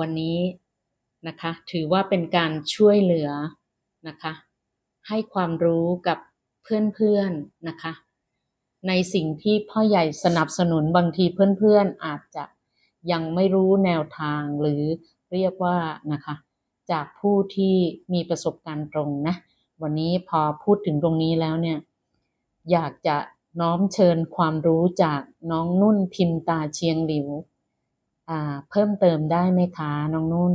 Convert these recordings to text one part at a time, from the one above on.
วันนี้นะคะ ถือว่าเป็นการช่วยเหลือนะคะ ให้ความรู้กับเพื่อนๆนะคะ ในสิ่งที่พ่อใหญ่สนับสนุนบางทีเพื่อนๆอาจจะยังไม่รู้แนวทางหรือเรียกว่านะคะ จากผู้ที่มีประสบการณ์ตรงนะ วันนี้พอพูดถึงตรงนี้แล้วเนี่ย อยากจะน้อมเชิญความรู้จากน้องนุ่นพิมพ์ตาเชียงหลิว เพิ่มเติมได้ไหมคะน้องนุ่น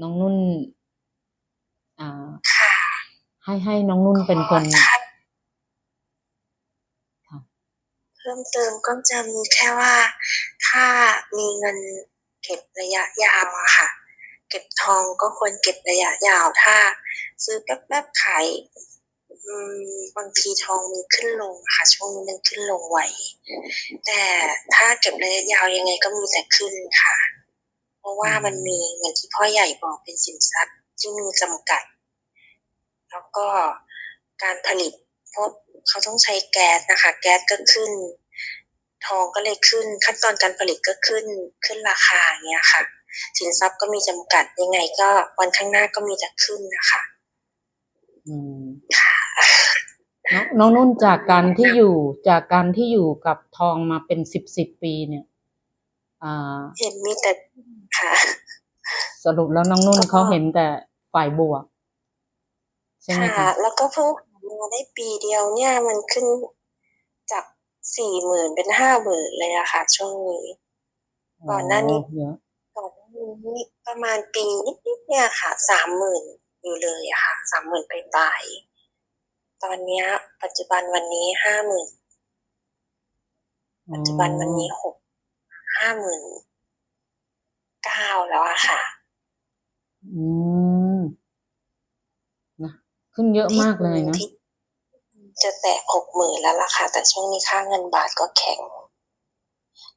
น้องนุ่นอ่าค่ะให้ให้น้องนุ่นเป็นคนถ้าค่ะเพิ่มเติมก็จะมีแค่ว่า ถ้ามีเงินเก็บระยะยาวอะค่ะ เก็บทองก็ควรเก็บระยะยาวถ้า ซื้อแป๊บๆขายอืม บางทีทองมันขึ้นลงอะค่ะ ช่วงนี้มันขึ้นลงไวแต่ถ้าเก็บระยะยาวยังไงก็มีแต่ขึ้นค่ะ เพราะว่ามันมีเหมือนที่พ่อใหญ่บอกเป็นสินทรัพย์ที่มีจำกัด แล้วก็การผลิตเพราะเขาต้องใช้แก๊สนะคะ แก๊สก็ขึ้น ทองก็เลยขึ้น ขั้นตอนการผลิตก็ขึ้นขึ้นราคาอย่างเงี้ยค่ะ สินทรัพย์ก็มีจำกัดยังไงก็วันข้างหน้าก็มีแต่ขึ้นนะคะ อืมน้อง น้องนุ่นจากการที่อยู่จากการที่อยู่กับทองมาเป็นสิบสิบปีเนี่ยอ่าเห็นมีแต่ค่ะ สรุปแล้วน้องนุ่นก็เขาเห็นแต่ฝ่ายบวกใช่ไหมค่ะคะแล้วก็เพิ่งหามาได้ปีเดียวเนี่ยมันขึ้นจากสี่หมื่นเป็นห้าหมื่นเลยอะค่ะ ช่วงนี้ก่อนหน้านี้โเยอะก่อนหน้านี้ประมาณปีนิดๆเนี่ยค่ะสามหมื่นอยู่เลยอะค่ะสามหมื่นไปปลายๆ ตอนเนี้ย ปัจจุบันวันนี้ห้าหมื่นปัจจุบันวันนี้หกห้าหมื่นเก้าแล้วอะค่ะ อืมนะขึ้นเยอะมากเลยนะที่จะแตะหกหมื่นแล้วล่ะค่ะ แต่ช่วงนี้ค่าเงินบาทก็แข็ง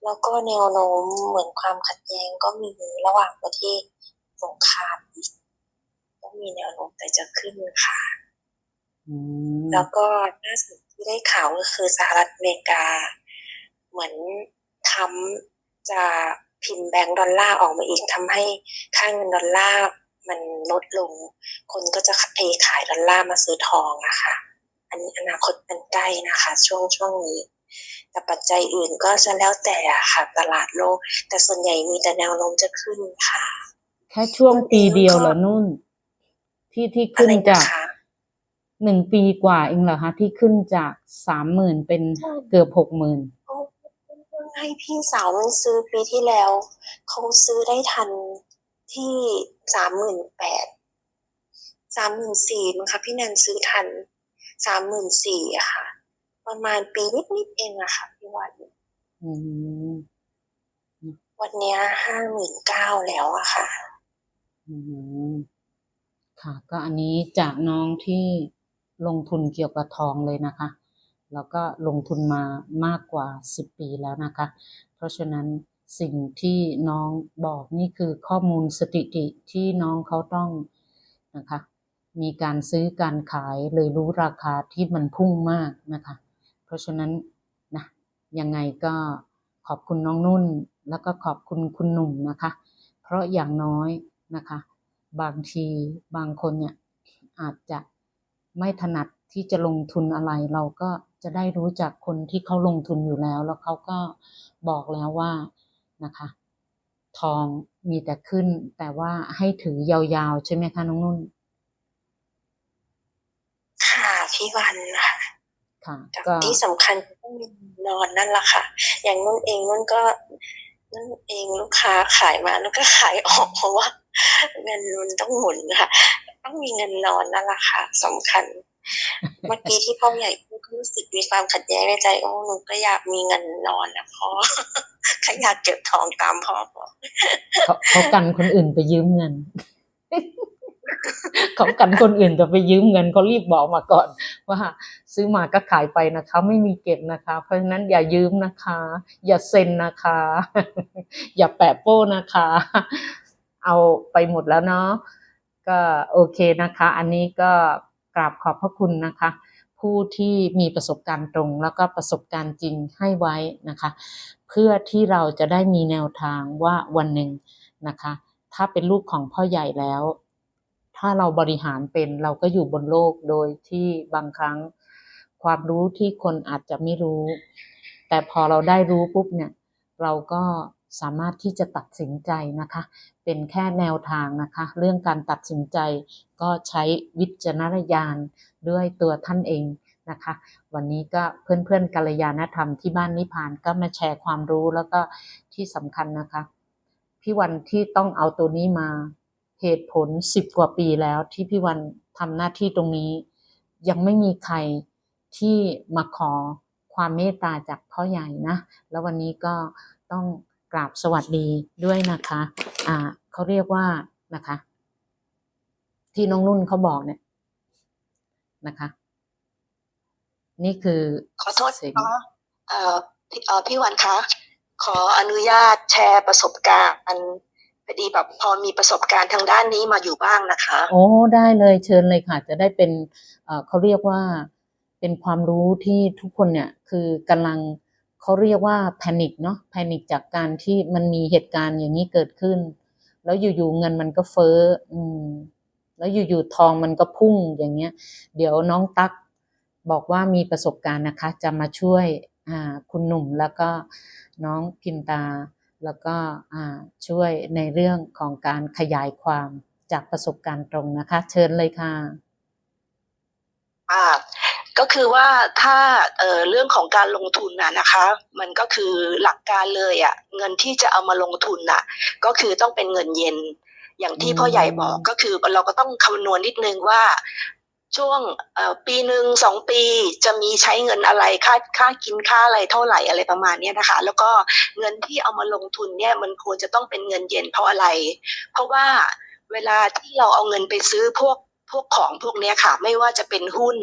แล้วก็แนวโน้มเหมือนความขัดแย้งก็มีระหว่างประเทศสงครามอีกก็มีแนวโน้มแต่จะขึ้นค่ะอืม แล้วก็ล่าสุดที่ได้ข่าวก็คือสหรัฐอเมริกา เหมือนทำจะพิมพ์แบงก์ดอลลาร์ออกมาอีกทำให้ค่าเงินดอลลาร์มันลดลง คนก็จะเทขายดอลลาร์มาซื้อทองอะค่ะ อันนี้อนาคตมันใกล้นะคะ ช่วงช่วงนี้ แต่ปัจจัยอื่นก็จะแล้วแต่อะค่ะตลาดโลก แต่ส่วนใหญ่มีแต่แนวโน้มจะขึ้นค่ะ แค่ช่วงปีเดียวเหรอนุ่น ที่ที่อะขึ้นไรจากนะคะ หนึ่งปีกว่าเองเหรอคะที่ขึ้นจากสามหมื่นเป็นใช่เกือบหกหมื่นให้พี่สาวมันซื้อปีที่แล้วเขาซื้อได้ทันที่สามหมื่นแปดสามหมื่นสี่มั้งคะพี่แนนซื้อทันสามหมื่นสี่อะค่ะ ประมาณปีนิดๆเองอะค่ะพี่วันอืมวันเนี้ห้าหมื่นเก้าแล้วอะค่ะอืมค่ะ ก็อันนี้จากน้องที่ ลงทุนเกี่ยวกับทองเลยนะคะ แล้วก็ลงทุนมามากกว่าสิบปีแล้วนะคะ เพราะฉะนั้นสิ่งที่น้องบอกนี่คือข้อมูลสถิติที่น้องเขาต้องนะคะ มีการซื้อการขายเลยรู้ราคาที่มันพุ่งมากนะคะ เพราะฉะนั้นนะยังไงก็ขอบคุณน้องนุ่น แล้วก็ขอบคุณคุณหนุ่มนะคะ เพราะอย่างน้อยนะคะ บางทีบางคนเนี่ยอาจจะ ไม่ถนัดที่จะลงทุนอะไร เราก็จะได้รู้จักคนที่เขาลงทุนอยู่แล้ว แล้วเขาก็บอกแล้วว่านะคะ ทองมีแต่ขึ้น แต่ว่าให้ถือยาวๆ ใช่ไหมคะน้องนุ่น ค่ะพี่วันค่ะค่ะกับก็ที่สำคัญต้องมีนอนนั่นแหละค่ะ อย่างนุ่นเองนุ่นก็นุ่นเองลูกค้าขายมานุ่นก็ขายออกเพราะว่าเงินมันต้องหมุนค่ะ ต้องมีเงินนอนนั่นแหละค่ะสำคัญ เมื่อกี้ที่พ่อใหญ่พูดก็รู้สึกมีความขัดแย้งในใจโอ้หนูก็อยากมีเงินนอนนะพ่อก็อยากเก็บทองตามพ่อบอกเขาเขากันคนอื่นไปยืมเงินเขากันคนอื่นจะไปยืมเงินเขารีบบอกมาก่อน ว่า ซื้อมาก็ขายไปนะคะ ไม่มีเก็บนะคะ เพราะฉะนั้นอย่ายืมนะคะ อย่าเซ็นนะคะ อย่าแปะโป้นะคะ เอาไปหมดแล้วเนาะ ก็โอเคนะคะ อันนี้ก็กราบขอบพระคุณนะคะ ผู้ที่มีประสบการณ์ตรง แล้วก็ประสบการณ์จริงให้ไว้นะคะ เพื่อที่เราจะได้มีแนวทางว่าวันหนึ่งนะคะ ถ้าเป็นลูกของพ่อใหญ่แล้ว ถ้าเราบริหารเป็นเราก็อยู่บนโลกโดยที่บางครั้งความรู้ที่คนอาจจะไม่รู้ แต่พอเราได้รู้ปุ๊บเนี่ย เราก็ สามารถที่จะตัดสินใจนะคะ เป็นแค่แนวทางนะคะ เรื่องการตัดสินใจก็ใช้วิจารณญาณด้วยตัวท่านเองนะคะ วันนี้ก็เพื่อนๆกัลยาณธรรมที่บ้านนิพพานก็มาแชร์ความรู้แล้วก็ที่สำคัญนะคะพี่วันที่ต้องเอาตัวนี้มาเหตุผลสิบกว่าปีแล้วที่พี่วันทำหน้าที่ตรงนี้ ยังไม่มีใครที่มาขอความเมตตาจากพ่อใหญ่นะ แล้ววันนี้ก็ต้อง กราบสวัสดีด้วยนะคะอ่าเขาเรียกว่านะคะ ที่น้องนุ่นเขาบอกเนี่ยนะคะ นี่คือขอโทษสิ่งนะคะเอ่อพี่เอ่อพี่วันคะขออนุญาตแชร์ประสบการณ์พอดีแบบพอมีประสบการณ์ทางด้านนี้มาอยู่บ้างนะคะ โอ้ได้เลยเชิญเลยค่ะ จะได้เป็นเอ่อเขาเรียกว่าเป็นความรู้ที่ทุกคนเนี่ยคือกำลัง เขาเรียกว่าแพนิคเนาะแพนิคจากการที่มันมีเหตุการณ์อย่างนี้เกิดขึ้น แล้วอยู่ๆเงินมันก็เฟ้ออืมแล้วอยู่ๆทองมันก็พุ่งอย่างเงี้ย เดี๋ยวน้องตั๊กบอกว่ามีประสบการณ์นะคะ จะมาช่วยอ่าคุณหนุ่มแล้วก็น้องพิมตา แล้วก็อ่าช่วยในเรื่องของการขยายความจากประสบการณ์ตรงนะคะ เชิญเลยค่ะอ่า ก็คือว่าถ้าเอ่อเรื่องของการลงทุนน่ะนะคะ มันก็คือหลักการเลยอะ่ะเงินที่จะเอามาลงทุนน่ะ ก็คือต้องเป็นเงินเย็น อย่างที่อืมพ่อใหญ่บอกก็คือเราก็ต้องคำนวณนิดนึงว่าช่วงเอ่อปีหนึ่งสองปีจะมีใช้เงินอะไรค่าค่ากินค่าอะไรเท่าไหร่อะไรประมาณเนี้ยนะคะ แล้วก็เงินที่เอามาลงทุนเนี่ยมันควรจะต้องเป็นเงินเย็นเพราะอะไร เพราะว่าเวลาที่เราเอาเงินไปซื้อพวกพวกของพวกเนี้ยค่ะ ไม่ว่าจะเป็นหุ้น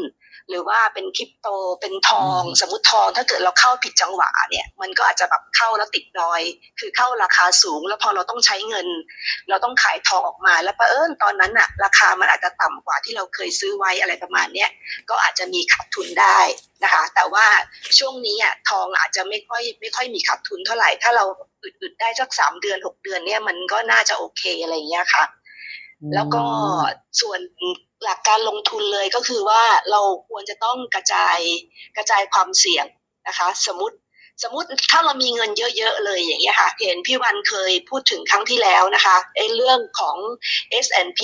หรือว่าเป็นคริปโตเป็นทองอืมสมมติทอง ถ้าเกิดเราเข้าผิดจังหวะเนี่ย มันก็อาจจะแบบเข้าแล้วติดดอย คือเข้าราคาสูง แล้วพอเราต้องใช้เงิน เราต้องขายทองออกมา แล้วประเอิญตอนนั้นอะราคามันอาจจะต่ำกว่าที่เราเคยซื้อไว้อะไรประมาณเนี้ยก็อาจจะมีขาดทุนได้นะคะ แต่ว่าช่วงนี้อะทองอาจจะไม่ค่อยไม่ค่อยมีขาดทุนเท่าไหร่ ถ้าเราอึดๆได้สักสามเดือนหกเดือนเนี่ยมันก็น่าจะโอเคอะไรอย่างเงี้ยค่ะ แล้วก็ส่วน หลักการลงทุนเลยก็คือว่าเราควรจะต้องกระจายกระจายความเสี่ยงนะคะ สมมติสมมติถ้าเรามีเงินเยอะๆเลยอย่างเงี้ยค่ะเห็นพี่วันเคยพูดถึงครั้งที่แล้วนะคะไอ้เรื่องของ S&P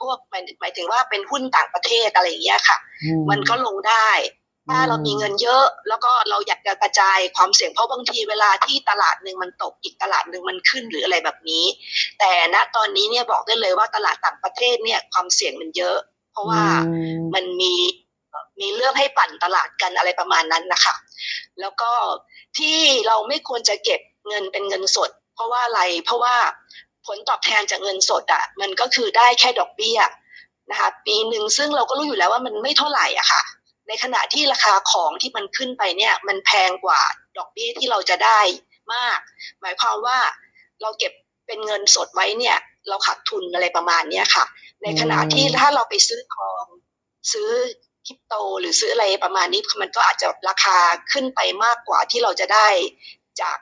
พวกหมายหมายถึงว่าเป็นหุ้นต่างประเทศอะไรอย่างเงี้ยค่ะอืมันก็ลงได้ ถ้าเรามีเงินเยอะแล้วก็เราอยากจะกระจายความเสี่ยงเพราะบางทีเวลาที่ตลาดหนึ่งมันตกอีกตลาดหนึ่งมันขึ้นหรืออะไรแบบนี้ แต่ณตอนนี้เนี่ยบอกได้เลยว่าตลาดต่างประเทศเนี่ยความเสี่ยงมันเยอะ เพราะว่าอืมมันมีมีเรื่องให้ปั่นตลาดกันอะไรประมาณนั้นนะคะแล้วก็ที่เราไม่ควรจะเก็บเงินเป็นเงินสด เพราะว่าอะไรเพราะว่าผลตอบแทนจากเงินสดอะ่ะ มันก็คือได้แค่ดอกเบี้ยนะคะปีหนึ่งซึ่งเราก็รู้อยู่แล้วว่ามันไม่เท่าไหร่อะค่ะ ในขณะที่ราคาของที่มันขึ้นไปเนี่ย มันแพงกว่าดอกเบี้ยที่เราจะได้มาก หมายความว่าเราเก็บเป็นเงินสดไว้เนี่ย เราขาดทุนอะไรประมาณเนี้ยค่ะ ในขณะที่ถ้าเราไปซื้อทองซื้อคริปโตหรือซื้ออะไรประมาณนี้มันก็อาจจะราคาขึ้นไปมากกว่าที่เราจะได้จาก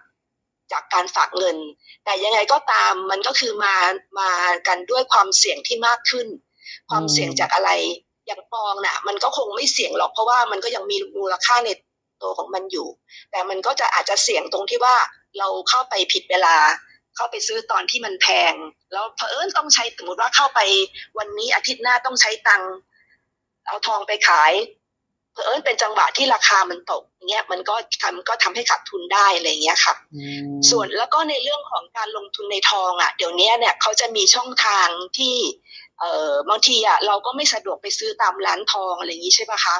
จากการฝากเงิน แต่ยังไงก็ตามมันก็คือมามากันด้วยความเสี่ยงที่มากขึ้น ความเสี่ยงจากอะไรอย่างปองน่ะ มันก็คงไม่เสี่ยงหรอกเพราะว่ามันก็ยังมีมูลค่าในตัวของมันอยู่ แต่มันก็จะอาจจะเสี่ยงตรงที่ว่าเราเข้าไปผิดเวลา เข้าไปซื้อตอนที่มันแพง แล้วเผอิญต้องใช้สมมติว่าเข้าไปวันนี้อาทิตย์หน้าต้องใช้ตังค์เอาทองไปขายเผอิญเป็นจังหวะที่ราคามันตกอย่างเงี้ยมันก็ทำก็ทำให้ขาดทุนได้อะไรอย่างเงี้ยค่ะอืมส่วนแล้วก็ในเรื่องของการลงทุนในทองอะ เดี๋ยวนี้เนี่ยเขาจะมีช่องทางที่เอ่อบางทีอะเราก็ไม่สะดวกไปซื้อตามร้านทองอะไรอย่างนี้ใช่ปะคะ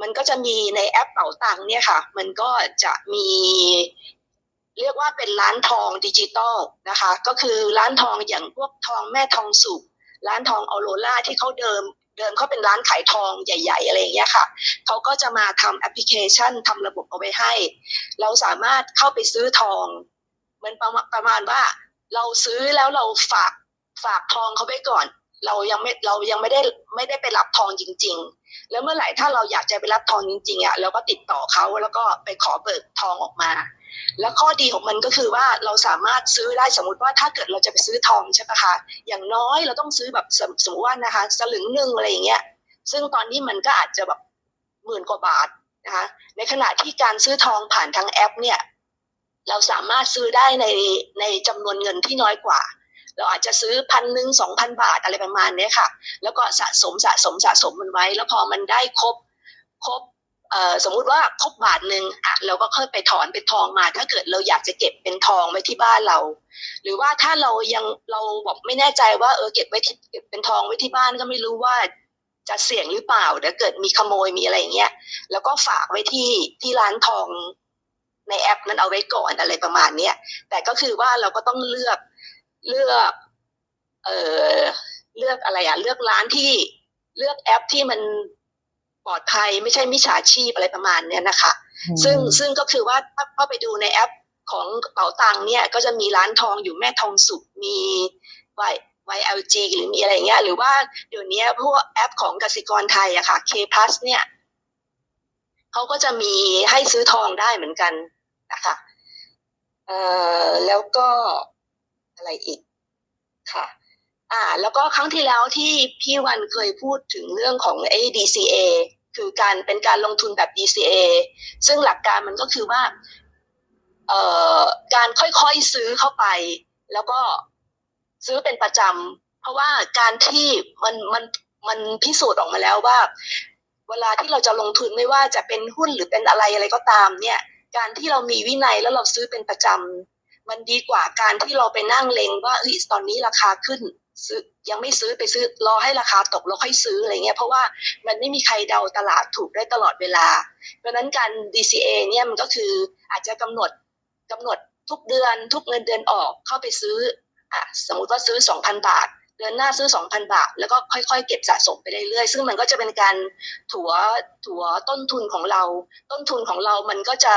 มันก็จะมีในแอปเป๋าตังค์เนี่ยค่ะ มันก็จะมี เรียกว่าเป็นร้านทองดิจิตอลนะคะ ก็คือร้านทองอย่างพวกทองแม่ทองสุกร้านทองออโรล่าที่เขาเดิมเดิมเขาเป็นร้านขายทองใหญ่ ๆ อะไรอย่างเงี้ยค่ะ เขาก็จะมาทำแอปพลิเคชันทำระบบเอาไว้ให้ เราสามารถเข้าไปซื้อทองเหมือนประมาณประมาณว่า เราซื้อแล้วเราฝากฝากทองเขาไว้ก่อน เรายังไม่เรายังไม่ได้ไม่ได้ไปรับทองจริง ๆ แล้วเมื่อไหร่ถ้าเราอยากจะไปรับทองจริงๆอะเราก็ติดต่อเขาแล้วก็ไปขอเบิกทองออกมา แล้วข้อดีของมันก็คือว่าเราสามารถซื้อได้สมมติว่าถ้าเกิดเราจะไปซื้อทองใช่ปะคะ อย่างน้อยเราต้องซื้อแบบสมสมติว่านะคะ สลึงหนึ่งอะไรอย่างเงี้ย ซึ่งตอนนี้มันก็อาจจะแบบหมื่นกว่าบาทนะคะ ในขณะที่การซื้อทองผ่านทางแอปเนี่ย เราสามารถซื้อได้ในในจำนวนเงินที่น้อยกว่า เราอาจจะซื้อพันหนึ่งสองพันบาทอะไรประมาณนี้ค่ะ แล้วก็สะสมสะสมสะสมมันไว้ แล้วพอมันได้ครบครบ สมมุติว่าครบบาทหนึ่งอะเราก็ค่อยไปถอนเป็นทองมา ถ้าเกิดเราอยากจะเก็บเป็นทองไว้ที่บ้านเรา หรือว่าถ้าเรายังเราบอกไม่แน่ใจว่าเออเก็บไว้ที่เก็บเป็นทองไว้ที่บ้านก็ไม่รู้ว่าจะเสี่ยงหรือเปล่าเดี๋ยวเกิดมีขโมยมีอะไรอย่างเงี้ยแล้วก็ฝากไว้ที่ที่ร้านทองในแอปนั้นเอาไว้ก่อนอะไรประมาณเนี้ยแต่ก็คือว่าเราก็ต้องเลือกเลือก เออเลือกอะไรอะเลือกร้านที่เลือกแอปที่มัน ปลอดภัยไม่ใช่มิจฉาชีพอะไรประมาณเนี้ยนะคะ ซึ่งซึ่งก็คือว่าถ้าเข้าไปดูในแอปของเป๋าตังค์เนี่ยก็จะมีร้านทองอยู่แม่ทองสุขมีไว YLG หรือมีอะไรเงี้ย หรือว่าเดี๋ยวนี้พวกแอปของกสิกรไทยอะค่ะ K Plus เนี่ยเขาก็จะมีให้ซื้อทองได้เหมือนกันนะคะเอ่อแล้วก็อะไรอีกค่ะ อ่า แล้วก็ครั้งที่แล้วที่พี่วันเคยพูดถึงเรื่องของไอ้ DCA คือการเป็นการลงทุนแบบ DCA ซึ่งหลักการมันก็คือว่า เอ่อ การค่อยๆซื้อเข้าไป แล้วก็ซื้อเป็นประจำ เพราะว่าการที่มันมันมันพิสูจน์ออกมาแล้วว่า เวลาที่เราจะลงทุนไม่ว่าจะเป็นหุ้นหรือเป็นอะไรอะไรก็ตาม เนี่ย การที่เรามีวินัยแล้วเราซื้อเป็นประจำมันดีกว่าการที่เราไปนั่งเลงว่าเฮ้ยตอนนี้ราคาขึ้น ซื้อยังไม่ซื้อไปซื้อรอให้ราคาตกแล้วค่อยซื้ออะไรเงี้ยเพราะว่ามันไม่มีใครเดาตลาดถูกได้ตลอดเวลา เพราะนั้นการ DCA เนี่ยมันก็คืออาจจะกำหนดกำหนดทุกเดือนทุกเงินเดือนออกเข้าไปซื้ออะสมมุติว่าซื้อ 2,000 บาท เดือนหน้าซื้อ 2,000 บาท แล้วก็ค่อยๆ เก็บสะสมไปเรื่อยๆซึ่งมันก็จะเป็นการถัวถัวต้นทุนของเรา ต้นทุนของเรามันก็จะ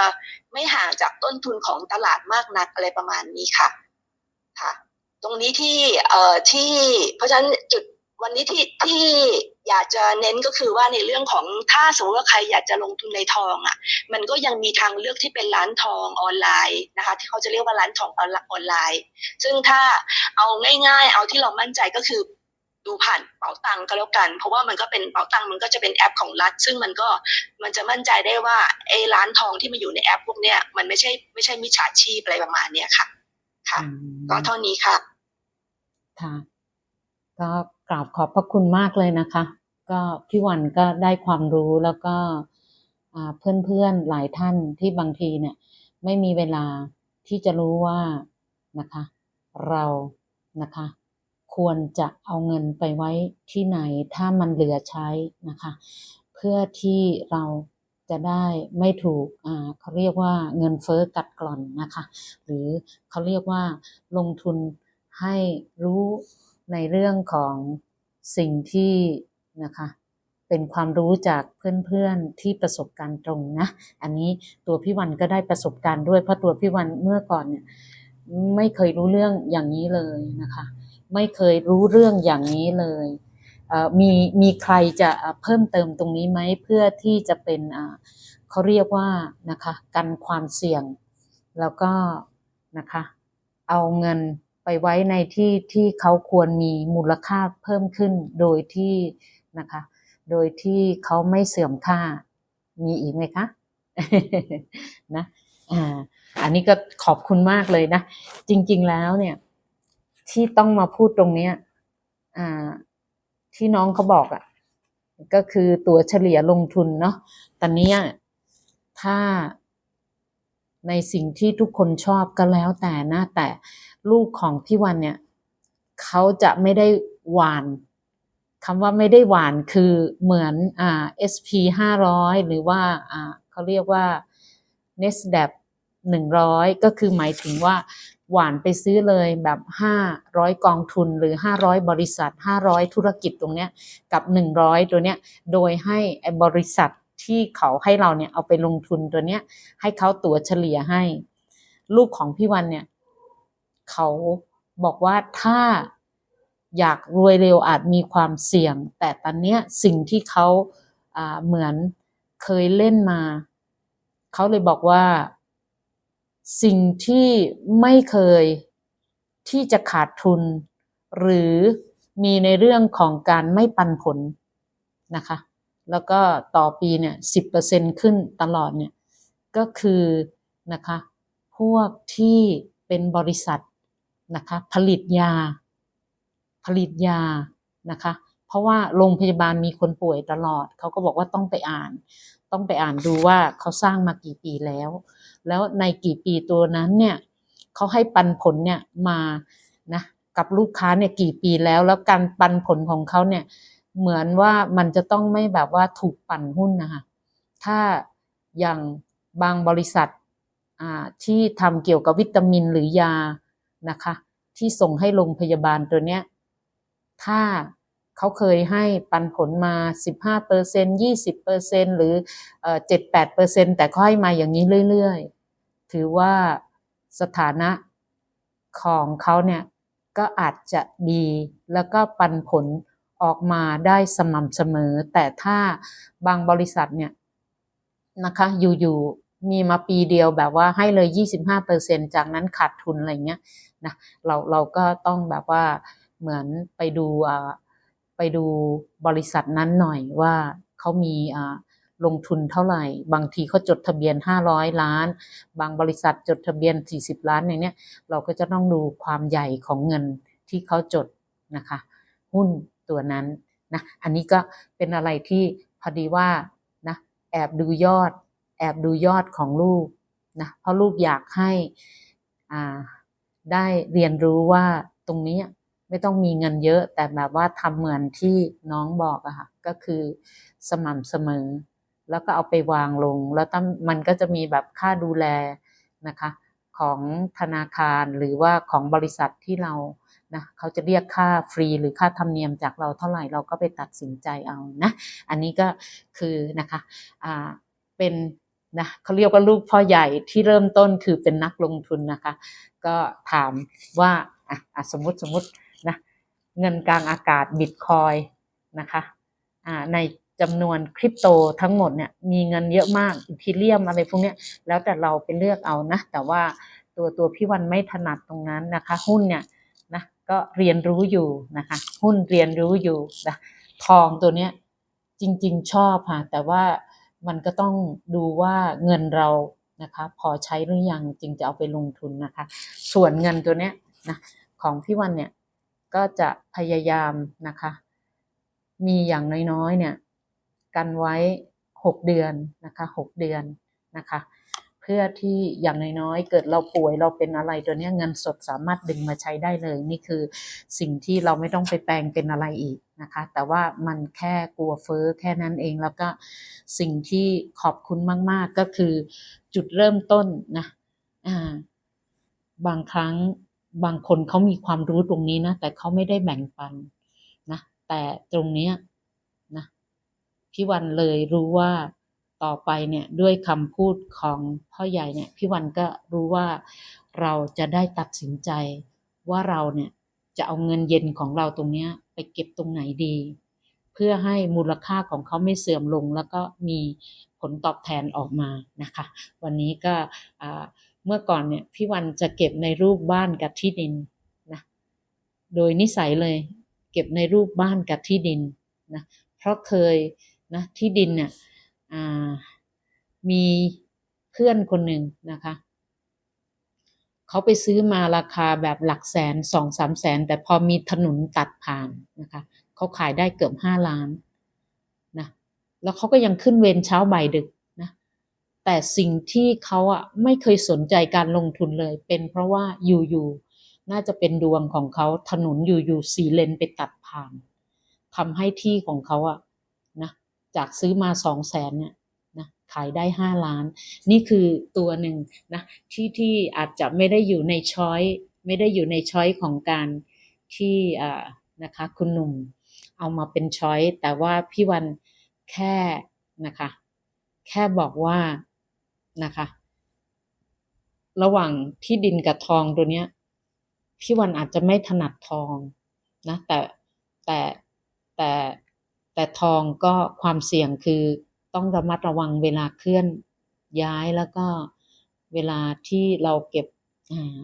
ไม่ห่างจากต้นทุนของตลาดมากนักอะไรประมาณนี้ค่ะค่ะ ตรงนี้ที่เอ่อที่เพราะฉะนั้นจุดวันนี้ที่ที่อยากจะเน้นก็คือว่าในเรื่องของถ้าสมมติว่าใครอยากจะลงทุนในทองอะ มันก็ยังมีทางเลือกที่เป็นร้านทองออนไลน์นะคะ ที่เขาจะเรียกว่าร้านทองออนไลน์ ซึ่งถ้าเอาง่าย ๆ เอาที่เรามั่นใจก็คือดูผ่านเป๋าตังค์ก็แล้วกัน เพราะว่ามันก็เป็นเป๋าตังค์มันก็จะเป็นแอปของรัฐ ซึ่งมันก็มันจะมั่นใจได้ว่าไอ้ร้านทองที่มันอยู่ในแอปพวกเนี้ยมันไม่ใช่ไม่ใช่มิจฉาชีพอะไรประมาณเนี้ยค่ะ ค่ะอืมก็เท่านี้ค่ะ ค่ะ ก็กราบขอบพระคุณมากเลยนะคะ ก็พี่วันก็ได้ความรู้แล้วก็เพื่อนๆหลายท่านที่บางทีเนี่ยไม่มีเวลาที่จะรู้ว่านะคะ เรานะคะ ควรจะเอาเงินไปไว้ที่ไหนถ้ามันเหลือใช้นะคะ เพื่อที่เราจะได้ไม่ถูกเขาเรียกว่าเงินเฟ้อกัดกร่อนนะคะ หรือเขาเรียกว่าลงทุน ให้รู้ในเรื่องของสิ่งที่นะคะเป็นความรู้จากเพื่อนๆที่ประสบการณ์ตรงนะ อันนี้ตัวพี่วันก็ได้ประสบการณ์ด้วย เพราะตัวพี่วันเมื่อก่อนเนี่ยไม่เคยรู้เรื่องอย่างนี้เลยนะคะ ไม่เคยรู้เรื่องอย่างนี้เลยเมีมีใครจะเพิ่มเติมตรงนี้ไหมเพื่อที่จะเป็นเขาเรียกว่านะคะกันความเสี่ยง แล้วก็นะคะเอาเงิน ไปไว้ในที่ที่เขาควรมีมูลค่าเพิ่มขึ้นโดยที่นะคะ โดยที่เขาไม่เสื่อมค่า มีอีกไหมคะนะอ่าอันนี้ก็ขอบคุณมากเลยนะ จริง ๆแล้วเนี่ย ที่ต้องมาพูดตรงเนี้ยอ่าที่น้องเขาบอกอะ่ะ ก็คือตัวเฉลี่ยลงทุนเนาะตอนนี้ถ้า ในสิ่งที่ทุกคนชอบก็แล้วแต่นะแต่ลูกของพี่วันเนี่ยเขาจะไม่ได้หวานคำว่าไม่ได้หวานคือเหมือนอ่า SP ห้าร้อยหรือว่าอ่าเขาเรียกว่า NASDAQ หนึ่งร้อยก็คือหมายถึงว่าหวานไปซื้อเลยแบบห้าร้อยกองทุนหรือห้าร้อยบริษัทห้าร้อยธุรกิจตรงเนี้ยกับหนึ่งร้อยตัวเนี้ยโดยให้บริษัท ที่เขาให้เราเนี่ยเอาไปลงทุนตัวเนี้ย ให้เขาตัวเฉลี่ยให้ ลูกของพี่วันเนี่ย เขาบอกว่าถ้าอยากรวยเร็วอาจมีความเสี่ยง แต่ตอนเนี้ยสิ่งที่เขาอ่าเหมือนเคยเล่นมา เขาเลยบอกว่า สิ่งที่ไม่เคยที่จะขาดทุน หรือมีในเรื่องของการไม่ปันผลนะคะ แล้วก็ต่อปีเนี่ยสิบเปอร์เซ็นขึ้นตลอดเนี่ยก็คือนะคะพวกที่เป็นบริษัทนะคะผลิตยา ผลิตยานะคะ เพราะว่าโรงพยาบาลมีคนป่วยตลอด เขาก็บอกว่าต้องไปอ่าน ต้องไปอ่านดูว่าเขาสร้างมากี่ปีแล้ว แล้วในกี่ปีตัวนั้นเนี่ยเขาให้ปันผลเนี่ยมานะกับลูกค้าเนี่ยกี่ปีแล้ว แล้วการปันผลของเขาเนี่ย เหมือนว่ามันจะต้องไม่แบบว่าถูกปั่นหุ้นนะคะถ้าอย่างบางบริษัทที่ทำเกี่ยวกับวิตามินหรือยานะคะ ที่ส่งให้โรงพยาบาลตัวเนี้ยถ้าเขาเคยให้ปันผลมา 15เปอร์เซ็น20เปอร์เซ็นหรือ 7-8เปอร์เซ็นแต่เขาให้มาอย่างนี้เรื่อยๆ ถือว่าสถานะของเขาเนี่ยก็อาจจะดีแล้วก็ปันผล ออกมาได้สม่ำเสมอ แต่ถ้าบางบริษัทเนี่ยนะคะอยู่ๆมีมาปีเดียวแบบว่าให้เลย 25%จากนั้นขาดทุนอะไรเงี้ยนะเราเราก็ต้องแบบว่าเหมือนไปดูอ่าไปดูบริษัทนั้นหน่อยว่าเขามีอ่าลงทุนเท่าไหร่ บางทีเขาจดทะเบียน 500 ล้าน บางบริษัทจดทะเบียน 40 ล้านอย่างเนี้ยเราก็จะต้องดูความใหญ่ของเงินที่เขาจดนะคะ หุ้น ตัวนั้นนะอันนี้ก็เป็นอะไรที่พอดีว่านะแอบดูยอด แอบดูยอดของลูกนะเพราะลูกอยากให้อ่าได้เรียนรู้ว่าตรงนี้ไม่ต้องมีเงินเยอะ แต่แบบว่าทำเหมือนที่น้องบอกอะค่ะก็คือสม่ำเสมอ แล้วก็เอาไปวางลง แล้วมันก็จะมีแบบค่าดูแลนะคะ ของธนาคารหรือว่าของบริษัทที่เรา นะเขาจะเรียกค่าฟรีหรือค่าธรรมเนียมจากเราเท่าไหร่เราก็ไปตัดสินใจเอานะ อันนี้ก็คือนะคะอ่าเป็นนะเขาเรียกว่าลูกพ่อใหญ่ที่เริ่มต้นคือเป็นนักลงทุนนะคะ ก็ถามว่าอะสมมติสมมตินะเงินกลางอากาศบิตคอยนะคะอ่าในจำนวนคริปโตทั้งหมดเนี่ยมีเงินเยอะมากอีทีเรียมอะไรพวกนี้แล้วแต่เราไปเลือกเอานะ แต่ว่าตัวตัวพี่วันไม่ถนัดตรงนั้นนะคะ หุ้นเนี่ย ก็เรียนรู้อยู่นะคะ หุ้นเรียนรู้อยู่นะทองตัวเนี้ยจริง ๆ ชอบค่ะ แต่ว่ามันก็ต้องดูว่าเงินเรานะคะ พอใช้หรือยังจึงจะเอาไปลงทุนนะคะ ส่วนเงินตัวเนี้ยนะของพี่วันเนี่ยก็จะพยายามนะคะ มีอย่างน้อยๆเนี่ย กันไว้หกเดือนนะคะหกเดือนนะคะ พื่อที่อย่างน้อยๆ เกิดเราป่วยเราเป็นอะไรตัวนี้เงินสดสามารถดึงมาใช้ได้เลย นี่คือสิ่งที่เราไม่ต้องไปแปลงเป็นอะไรอีกนะคะ แต่ว่ามันแค่กลัวเฟ้อแค่นั้นเองแล้วก็สิ่งที่ขอบคุณมากๆก็คือจุดเริ่มต้นนะบางครั้งบางคนเขามีความรู้ตรงนี้นะ แต่เขาไม่ได้แบ่งปันนะแต่ตรงเนี้ยนะพี่วันเลยรู้ว่า ต่อไปเนี่ยด้วยคำพูดของพ่อใหญ่เนี่ยพี่วันก็รู้ว่าเราจะได้ตัดสินใจว่าเราเนี่ยจะเอาเงินเย็นของเราตรงเนี้ยไปเก็บตรงไหนดี เพื่อให้มูลค่าของเขาไม่เสื่อมลง แล้วก็มีผลตอบแทนออกมานะคะ วันนี้ก็เมื่อก่อนเนี่ยพี่วันจะเก็บในรูปบ้านกับที่ดินนะโดยนิสัยเลยเก็บในรูปบ้านกับที่ดินนะเพราะเคยนะที่ดินเนี่ย มีเพื่อนคนหนึ่งนะคะ เขาไปซื้อมาราคาแบบหลักแสนสองสามแสน แต่พอมีถนนตัดผ่านนะคะเขาขายได้เกือบห้าล้านนะแล้วเขาก็ยังขึ้นเวรเช้าบ่ายดึกนะแต่สิ่งที่เขาอะไม่เคยสนใจการลงทุนเลย เป็นเพราะว่าอยู่ๆน่าจะเป็นดวงของเขาถนนอยู่ๆสีเลนไปตัดผ่านทำให้ที่ของเขาอะ จากซื้อมาสองแสนเนี่ยนะขายได้ห้าล้าน นี่คือตัวหนึ่งนะที่ที่อาจจะไม่ได้อยู่ในช้อยไม่ได้อยู่ในช้อยของการที่อ่านะคะคุณหนุ่มเอามาเป็นช้อยแต่ว่าพี่วันแค่นะคะแค่บอกว่านะคะระหว่างที่ดินกับทองตัวเนี้ยพี่วันอาจจะไม่ถนัดทองนะแต่แต่แต่ แต่ทองก็ความเสี่ยงคือต้องระมัดระวังเวลาเคลื่อนย้ายแล้วก็เวลาที่เราเก็บ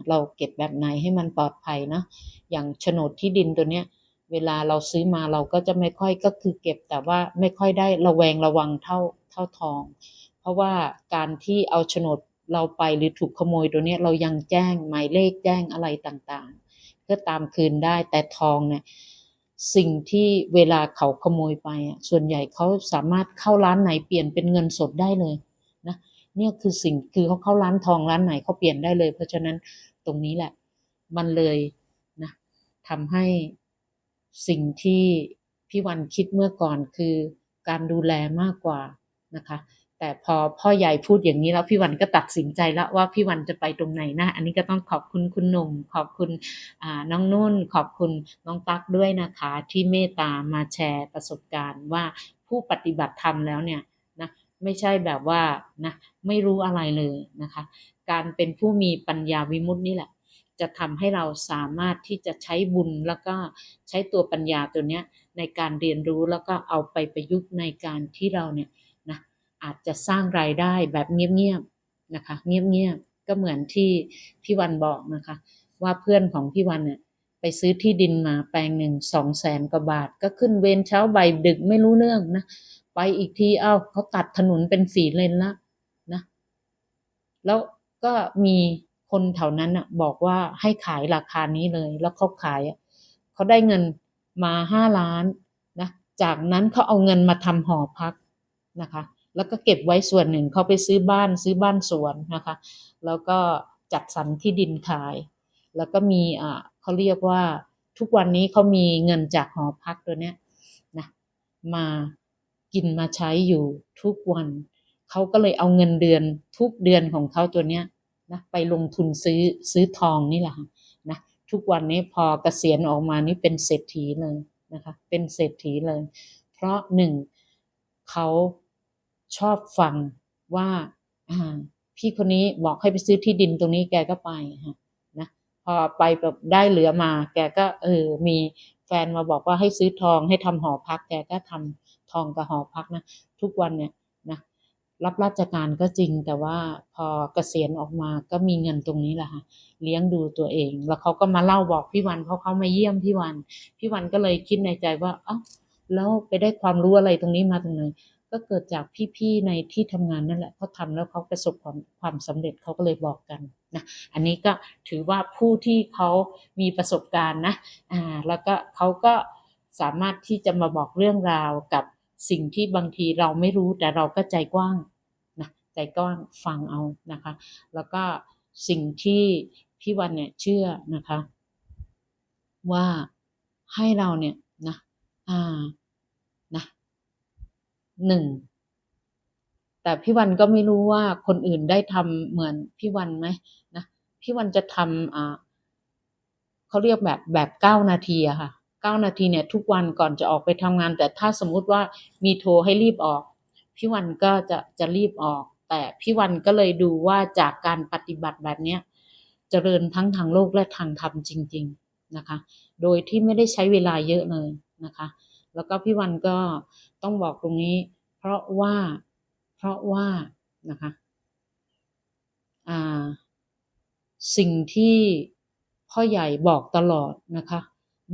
เราเก็บแบบไหนให้มันปลอดภัยเนาะอย่างโฉนดที่ดินตัวเนี้ยเวลาเราซื้อมาเราก็จะไม่ค่อยก็คือเก็บแต่ว่าไม่ค่อยได้ระแวงระวังเท่าเท่าทอง เพราะว่าการที่เอาโฉนดเราไปหรือถูกขโมยตัวเนี้ยเรายังแจ้งหมายเลขแจ้งอะไรต่างๆ เพื่อตามคืนได้แต่ทองเนี่ย สิ่งที่เวลาเขาขโมยไปอะส่วนใหญ่เขาสามารถเข้าร้านไหนเปลี่ยนเป็นเงินสดได้เลยนะเนี่ยคือสิ่งคือเขาเข้าร้านทองร้านไหนเขาเปลี่ยนได้เลย เพราะฉะนั้นตรงนี้แหละ มันเลยนะทำให้สิ่งที่พี่วันคิดเมื่อก่อนคือการดูแลมากกว่านะคะ แต่พอพ่อใหญ่พูดอย่างนี้แล้วพี่วันก็ตัดสินใจแล้วว่าพี่วันจะไปตรงไหนนะ อันนี้ก็ต้องขอบคุณคุณหนุ่ม ขอบคุณน้องนุ่น ขอบคุณน้องตั๊กด้วยนะคะ ที่เมตตามาแชร์ประสบการณ์ว่าผู้ปฏิบัติธรรมแล้วเนี่ยนะไม่ใช่แบบว่านะไม่รู้อะไรเลยนะคะ การเป็นผู้มีปัญญาวิมุตตินี่แหละ จะทำให้เราสามารถที่จะใช้บุญแล้วก็ใช้ตัวปัญญาตัวเนี้ยในการเรียนรู้แล้วก็เอาไปประยุกต์ในการที่เราเนี่ย อาจจะสร้างรายได้แบบเงียบๆนะคะ เงียบๆก็เหมือนที่พี่วันบอกนะคะ ว่าเพื่อนของพี่วันเนี่ยไปซื้อที่ดินมาแปลงหนึ่งสองแสนกว่าบาท ก็ขึ้นเวรเช้าใบดึกไม่รู้เรื่องนะไปอีกทีเอ้าเขาตัดถนนเป็นสีเลนละนะ แล้วก็มีคนแถวนั้นอะบอกว่าให้ขายราคานี้เลย แล้วเขาขายเขาได้เงินมาห้าล้านนะ จากนั้นเขาเอาเงินมาทำหอพักนะคะ แล้วก็เก็บไว้ส่วนหนึ่งเขาไปซื้อบ้านซื้อบ้านสวนนะคะ แล้วก็จัดสรรที่ดินขาย แล้วก็มีอ่าเขาเรียกว่าทุกวันนี้เขามีเงินจากหอพักตัวเนี้ยนะมากินมาใช้อยู่ทุกวัน เขาก็เลยเอาเงินเดือนทุกเดือนของเขาตัวเนี้ยนะไปลงทุนซื้อซื้อทองนี่แหละค่ะนะทุกวันนี้พอเกษียณออกมานี่เป็นเศรษฐีเลยนะคะ เป็นเศรษฐีเลย เพราะหนึ่งเขา ชอบฟังว่าพี่คนนี้บอกให้ไปซื้อที่ดินตรงนี้แกก็ไปฮะนะพอไปแบบได้เหลือมา แกก็เออมีแฟนมาบอกว่าให้ซื้อทองให้ทำหอพัก แกก็ทำทองกับหอพักนะทุกวันเนี่ยนะรับราชการก็จริงแต่ว่าพอเกษียณออกมาก็มีเงินตรงนี้แหละค่ะเลี้ยงดูตัวเอง แล้วเขาก็มาเล่าบอกพี่วันเพราะเขามาเยี่ยมพี่วัน พี่วันก็เลยคิดในใจว่าเอ้าแล้วไปได้ความรู้อะไรตรงนี้มาตรงไหน ก็เกิดจากพี่ๆในที่ทำงานนั่นแหละเขาทำแล้วเขาประสบความความสำเร็จเขาก็เลยบอกกันนะอันนี้ก็ถือว่าผู้ที่เขามีประสบการณ์นะอ่าแล้วก็เขาก็สามารถที่จะมาบอกเรื่องราวกับสิ่งที่บางทีเราไม่รู้แต่เราก็ใจกว้างนะใจกว้างฟังเอานะคะ แล้วก็สิ่งที่พี่วันเนี่ยเชื่อนะคะ ว่าให้เราเนี่ยนะอ่า หนึ่งแต่พี่วันก็ไม่รู้ว่าคนอื่นได้ทำเหมือนพี่วันไหมนะพี่วันจะทำอ่าเขาเรียกแบบแบบเก้านาทีอะค่ะเก้านาทีเนี่ย ทุกวันก่อนจะออกไปทำงาน แต่ถ้าสมมุติว่ามีโทรให้รีบออก พี่วันก็จะจะรีบออก แต่พี่วันก็เลยดูว่าจากการปฏิบัติแบบเนี้ยเจริญทั้งทางโลกและทางธรรมจริง ๆนะคะ โดยที่ไม่ได้ใช้เวลาเยอะเลยนะคะ แล้วก็พี่วันก็ต้องบอกตรงนี้ เพราะว่า เพราะว่านะคะสิ่งที่พ่อใหญ่บอกตลอดนะคะ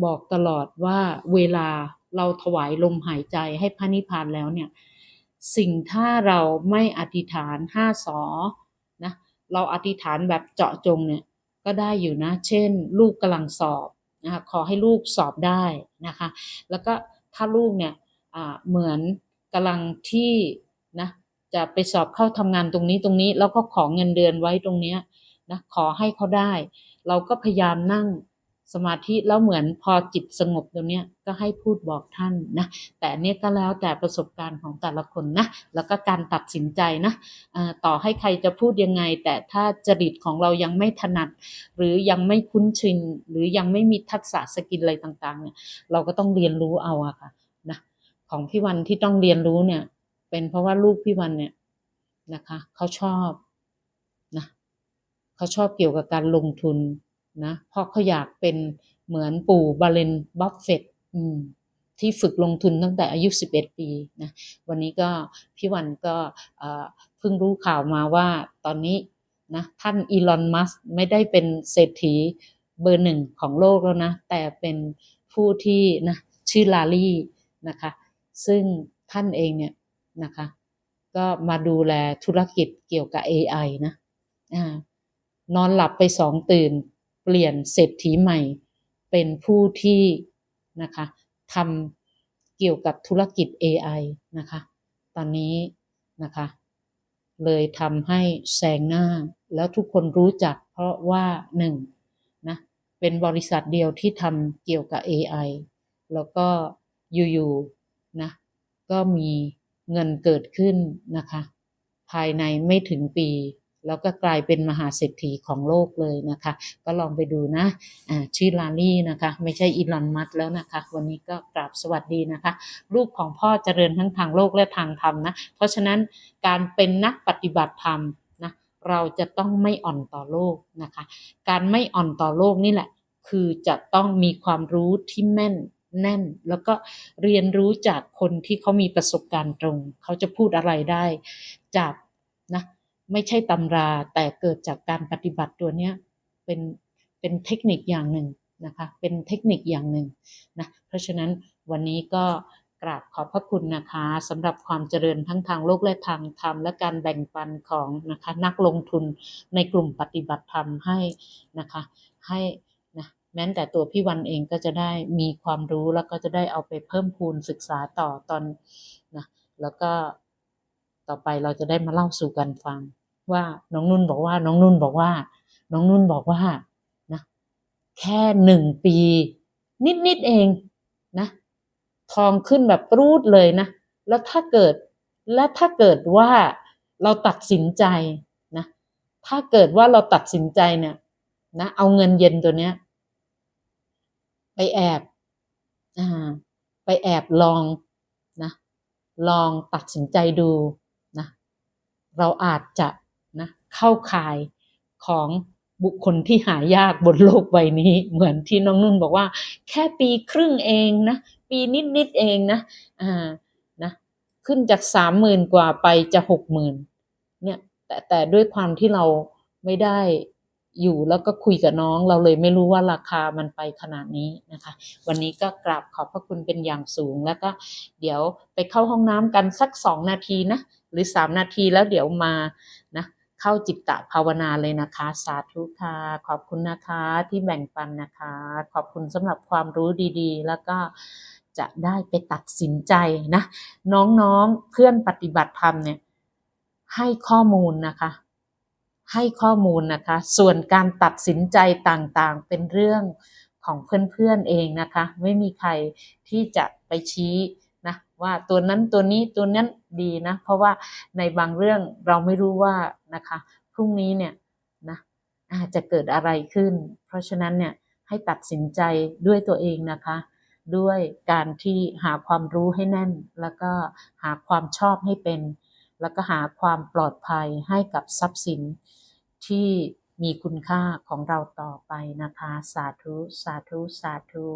บอกตลอดว่าเวลาเราถวายลมหายใจให้พระนิพพานแล้วเนี่ย สิ่งถ้าเราไม่อธิษฐานห้าสอนะเราอธิษฐานแบบเจาะจงเนี่ยก็ได้อยู่นะ เช่น ลูกกำลังสอบนะคะขอให้ลูกสอบได้นะคะ แล้วก็ ถ้าลูกเนี่ยเหมือนกำลังที่นะจะไปสอบเข้าทำงานตรงนี้ตรงนี้ แล้วก็ขอเงินเดือนไว้ตรงเนี้ยนะขอให้เขาได้ เราก็พยายามนั่ง สมาธิแล้วเหมือนพอจิตสงบตรงนี้ก็ให้พูดบอกท่านนะ แต่นเนี้ยก็แล้วแต่ประสบการณ์ของแต่ละคนนะ แล้วก็การตัดสินใจนะต่อให้ใครจะพูดยังไง แต่ถ้าจริตของเรายังไม่ถนัด หรือยังไม่คุ้นชิน หรือยังไม่มีทักษะสกิลอะไรต่างๆเนี่ยเราก็ต้องเรียนรู้เอาอะค่ะนะของพี่วันที่ต้องเรียนรู้เนี่ย เป็นเพราะว่าลูกพี่วันเนี่ยนะคะเขาชอบนะเขาชอบเกี่ยวกับการลงทุน นะเพราะเขาอยากเป็นเหมือนปู่บาเลนบัฟเฟตที่ฝึกลงทุนตั้งแต่อายุ 11 ปีนะวันนี้ก็พี่วันก็เพิ่งรู้ข่าวมาว่าตอนนี้นะท่านอีลอนมัสไม่ได้เป็นเศรษฐีเบอร์หนึ่งของโลกแล้วนะ แต่เป็นผู้ที่นะชื่อลารี่นะคะ ซึ่งท่านเองเนี่ยนะคะ ก็มาดูแลธุรกิจเกี่ยวกับ AI นะอ่านอนหลับไปสองตื่น ปลี่ยนเศรษฐีใหม่ เป็นผู้ที่นะคะทำเกี่ยวกับธุรกิจ AI นะคะตอนนี้นะคะ เลยทำให้แซงหน้าแล้วทุกคนรู้จักเพราะว่าหนึ่งนะเป็นบริษัทเดียวที่ทำเกี่ยวกับ AI แล้วก็อยู่ๆนะก็มีเงินเกิดขึ้นนะคะ ภายในไม่ถึงปี แล้วก็กลายเป็นมหาเศรษฐีของโลกเลยนะคะ ก็ลองไปดูนะอ่าชื่อลาลี่นะคะ ไม่ใช่อีลอนมัสแล้วนะคะ วันนี้ก็กราบสวัสดีนะคะ ลูกของพ่อเจริญทั้งทางโลกและทางธรรมนะ เพราะฉะนั้นการเป็นนักปฏิบัติธรรมนะเราจะต้องไม่อ่อนต่อโลกนะคะ การไม่อ่อนต่อโลกนี่แหละ คือจะต้องมีความรู้ที่แม่นแน่นแล้วก็เรียนรู้จากคนที่เขามีประสบการณ์ตรง เขาจะพูดอะไรได้ จาก ไม่ใช่ตำราแต่เกิดจากการปฏิบัติตัวเนี้ยเป็นเป็นเทคนิคอย่างหนึ่งนะคะเป็นเทคนิคอย่างหนึ่งนะเพราะฉะนั้นวันนี้ก็กราบขอบพระคุณนะคะสำหรับความเจริญทั้งทางโลกและทางธรรมและการแบ่งปันของนะคะนักลงทุนในกลุ่มปฏิบัติธรรมให้นะคะให้นะแม้แต่ตัวพี่วันเองก็จะได้มีความรู้แล้วก็จะได้เอาไปเพิ่มพูนศึกษาต่อตอนนะแล้วก็ต่อไปเราจะได้มาเล่าสู่กันฟัง ว่าน้องนุ่นบอกว่า น้องนุ่นบอกว่า น้องนุ่นบอกว่านะแค่หนึ่งปี นิดๆเองนะ ทองขึ้นแบบรูดเลยนะ แล้วถ้าเกิดและถ้าเกิดว่าเราตัดสินใจนะ ถ้าเกิดว่าเราตัดสินใจเนี่ยนะเอาเงินเย็นตัวเนี้ย ไปแอบอ่าไปแอบลองนะ ลองตัดสินใจดูนะ เราอาจจะ เข้าข่ายของบุคคลที่หายากบนโลกใบนี้ เหมือนที่น้องนุ่นบอกว่า แค่ปีครึ่งเองนะ ปีนิดนิดๆเองนะอ่านะขึ้นจากสามหมื่นกว่าไปจะหกหมื่นเนี่ยแต่แต่ด้วยความที่เราไม่ได้อยู่แล้วก็คุยกับน้องเราเลยไม่รู้ว่าราคามันไปขนาดนี้นะคะ วันนี้ก็กราบขอบพระคุณเป็นอย่างสูงแล้วก็เดี๋ยวไปเข้าห้องน้ำกันสักสองนาทีนะ หรือสามนาทีแล้วเดี๋ยวมานะ เข้าจิตตภาวนาเลยนะคะ สาธุค่ะ ขอบคุณนะคะที่แบ่งปันนะคะ ขอบคุณสำหรับความรู้ดีๆ แล้วก็จะได้ไปตัดสินใจนะ น้องๆเพื่อนปฏิบัติธรรมเนี่ยให้ข้อมูลนะคะ ให้ข้อมูลนะคะ ส่วนการตัดสินใจต่างๆเป็นเรื่องของเพื่อนๆเองนะคะ ไม่มีใครที่จะไปชี้ นะว่าตัวนั้นตัวนี้ตัวนั้นดีนะ เพราะว่าในบางเรื่องเราไม่รู้ว่านะคะพรุ่งนี้เนี่ยนะอาจจะเกิดอะไรขึ้น เพราะฉะนั้นเนี่ยให้ตัดสินใจด้วยตัวเองนะคะ ด้วยการที่หาความรู้ให้แน่น แล้วก็หาความชอบให้เป็น แล้วก็หาความปลอดภัยให้กับทรัพย์สินที่มีคุณค่าของเราต่อไปนะคะ สาธุ สาธุ สาธุ